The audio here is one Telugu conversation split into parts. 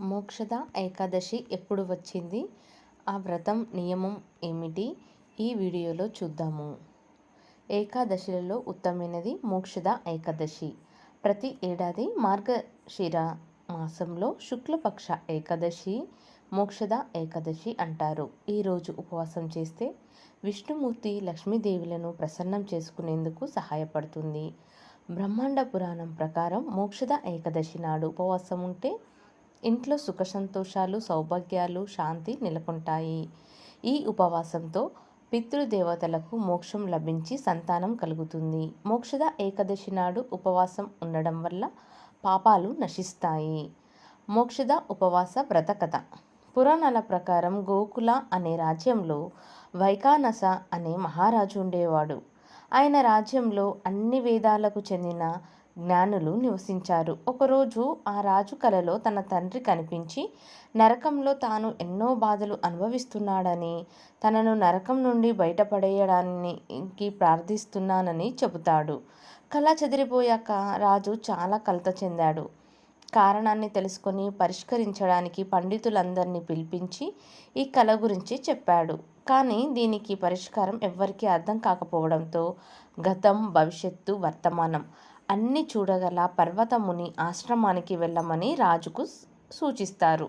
మోక్షద ఏకాదశి ఎప్పుడు వచ్చింది? ఆ వ్రతం నియమం ఏమిటి? ఈ వీడియోలో చూద్దాము. ఏకాదశిలలో ఉత్తమైనది మోక్షద ఏకాదశి. ప్రతి ఏడాది మార్గశిర మాసంలో శుక్లపక్ష ఏకాదశి మోక్షద ఏకాదశి అంటారు. ఈరోజు ఉపవాసం చేస్తే విష్ణుమూర్తి లక్ష్మీదేవులను ప్రసన్నం చేసుకునేందుకు సహాయపడుతుంది. బ్రహ్మాండ పురాణం ప్రకారం మోక్షద ఏకాదశి నాడు ఉపవాసం ఉంటే ఇంట్లో సుఖ సంతోషాలు సౌభాగ్యాలు శాంతి నెలకొంటాయి. ఈ ఉపవాసంతో పితృదేవతలకు మోక్షం లభించి సంతానం కలుగుతుంది. మోక్షద ఏకాదశి నాడు ఉపవాసం ఉండడం వల్ల పాపాలు నశిస్తాయి. మోక్షద ఉపవాస వ్రతకథ పురాణాల ప్రకారం గోకుల అనే రాజ్యంలో వైకానస అనే మహారాజు ఉండేవాడు. ఆయన రాజ్యంలో అన్ని వేదాలకు చెందిన జ్ఞానులు నివసించారు. ఒకరోజు ఆ రాజు కలలో తన తండ్రి కనిపించి నరకంలో తాను ఎన్నో బాధలు అనుభవిస్తున్నాడని తనను నరకం నుండి బయటపడేయడానికి ప్రార్థిస్తున్నానని చెబుతాడు. కళ చెదిరిపోయాక రాజు చాలా కలత చెందాడు. కారణాన్ని తెలుసుకొని పరిష్కరించడానికి పండితులందరినీ పిలిపించి ఈ కళ గురించి చెప్పాడు. కానీ దీనికి పరిష్కారం ఎవ్వరికీ అర్థం కాకపోవడంతో గతం భవిష్యత్తు వర్తమానం అన్ని చూడగల పర్వతముని ఆశ్రమానికి వెళ్ళమని రాజుకు సూచిస్తారు.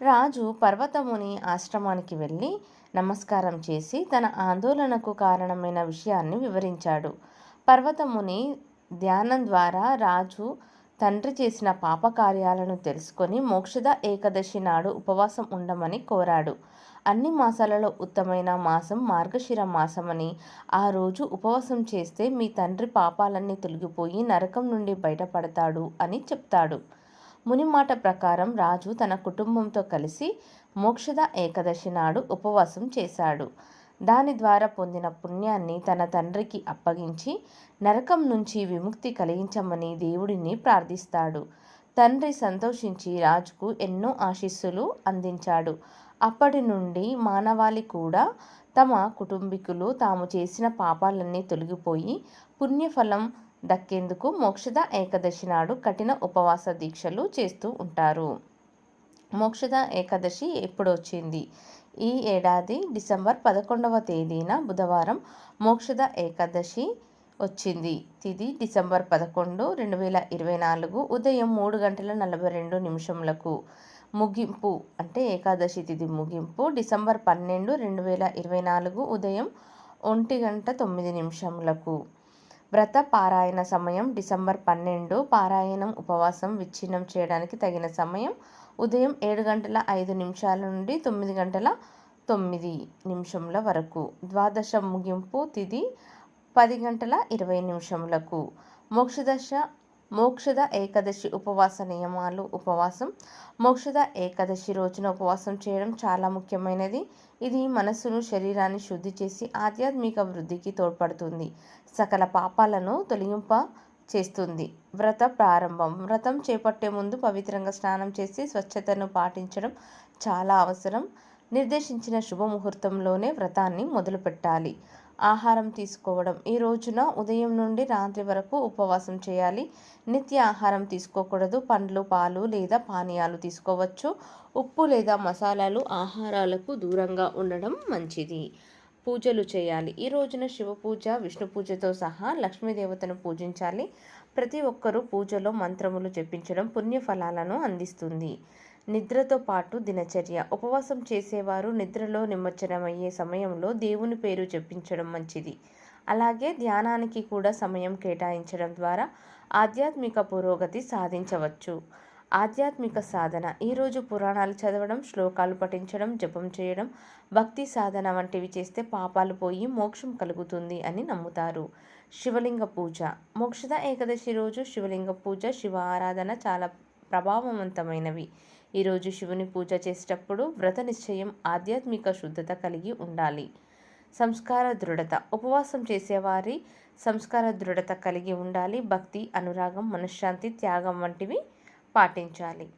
రాజు పర్వతముని ఆశ్రమానికి వెళ్ళి నమస్కారం చేసి తన ఆందోళనకు కారణమైన విషయాన్ని వివరించాడు. పర్వతముని ధ్యానం ద్వారా రాజు తండ్రి చేసిన పాపకార్యాలను తెలుసుకొని మోక్షద ఏకదశి నాడు ఉపవాసం ఉండమని కోరాడు. అన్ని మాసాలలో ఉత్తమైన మాసం మార్గశిర మాసమని ఆ రోజు ఉపవాసం చేస్తే మీ తండ్రి పాపాలన్నీ తొలగిపోయి నరకం నుండి బయటపడతాడు అని చెప్తాడు. ముని మాట ప్రకారం రాజు తన కుటుంబంతో కలిసి మోక్షద ఏకదశి నాడు ఉపవాసం చేశాడు. దాని ద్వారా పొందిన పుణ్యాన్ని తన తండ్రికి అప్పగించి నరకం నుంచి విముక్తి కలిగించమని దేవుడిని ప్రార్థిస్తాడు. తండ్రి సంతోషించి రాజుకు ఎన్నో ఆశీస్సులు అందించాడు. అప్పటి నుండి మానవాళి కూడా తమ కుటుంబీకులు తాము చేసిన పాపాలన్నీ తొలగిపోయి పుణ్యఫలం దక్కేందుకు మోక్షద ఏకదశి నాడు కఠిన ఉపవాస దీక్షలు చేస్తూ ఉంటారు. మోక్షద ఏకాదశి ఎప్పుడు వచ్చింది ఈ ఏడాది డిసెంబర్ పదకొండవ తేదీన బుధవారం మోక్షద ఏకాదశి వచ్చింది. తిది డిసెంబర్ పదకొండు రెండు వేల ఇరవై నాలుగు ఉదయం మూడు గంటల నలభై రెండు నిమిషములకు ముగింపు అంటే ఏకాదశి తిది ముగింపు డిసెంబర్ పన్నెండు రెండు వేల ఇరవై నాలుగు ఉదయం ఒంటి గంట తొమ్మిది నిమిషములకు వ్రత పారాయణ సమయం డిసెంబర్ పన్నెండు. పారాయణం ఉపవాసం విచ్ఛిన్నం చేయడానికి తగిన సమయం ఉదయం ఏడు గంటల ఐదు నిమిషాల నుండి తొమ్మిది గంటల తొమ్మిది నిమిషముల వరకు. ద్వాదశ ముగింపు తిది పది గంటల ఇరవై నిమిషములకు. మోక్షదశ మోక్షద ఏకాదశి ఉపవాస నియమాలు ఉపవాసం. మోక్షద ఏకాదశి రోజున ఉపవాసం చేయడం చాలా ముఖ్యమైనది. ఇది మనస్సును శరీరాన్ని శుద్ధి చేసి ఆధ్యాత్మిక వృద్ధికి తోడ్పడుతుంది. సకల పాపాలను తొలగింప చేస్తుంది. వ్రత ప్రారంభం. వ్రతం చేపట్టే ముందు పవిత్రంగా స్నానం చేసి స్వచ్ఛతను పాటించడం చాలా అవసరం. నిర్దేశించిన శుభముహూర్తంలోనే వ్రతాన్ని మొదలుపెట్టాలి. ఆహారం తీసుకోవడం. ఈ రోజున ఉదయం నుండి రాత్రి వరకు ఉపవాసం చేయాలి. నిత్య ఆహారం తీసుకోకూడదు. పండ్లు పాలు లేదా పానీయాలు తీసుకోవచ్చు. ఉప్పు లేదా మసాలాలు ఆహారాలకు దూరంగా ఉండడం మంచిది. పూజలు చేయాలి. ఈ రోజున శివ పూజ విష్ణు పూజతో సహా లక్ష్మీదేవతను పూజించాలి. ప్రతి ఒక్కరూ పూజలో మంత్రములు జపించడం పుణ్యఫలాలను అందిస్తుంది. నిద్రతో పాటు దినచర్య. ఉపవాసం చేసేవారు నిద్రలో నిమజ్జనమయ్యే సమయంలో దేవుని పేరు జపించడం మంచిది. అలాగే ధ్యానానికి కూడా సమయం కేటాయించడం ద్వారా ఆధ్యాత్మిక పురోగతి సాధించవచ్చు. ఆధ్యాత్మిక సాధన. ఈరోజు పురాణాలు చదవడం శ్లోకాలు పఠించడం జపం చేయడం భక్తి సాధన వంటివి చేస్తే పాపాలు పోయి మోక్షం కలుగుతుంది అని నమ్ముతారు. శివలింగ పూజ. మోక్షద ఏకాదశి రోజు శివలింగ పూజ శివ ఆరాధన చాలా ప్రభావవంతమైనవి. ఈరోజు శివుని పూజ చేసేటప్పుడు వ్రత నిశ్చయం ఆధ్యాత్మిక శుద్ధత కలిగి ఉండాలి. సంస్కార దృఢత. ఉపవాసం చేసేవారి సంస్కార దృఢత కలిగి ఉండాలి. భక్తి అనురాగం మనశ్శాంతి త్యాగం వంటివి పాటించాలి.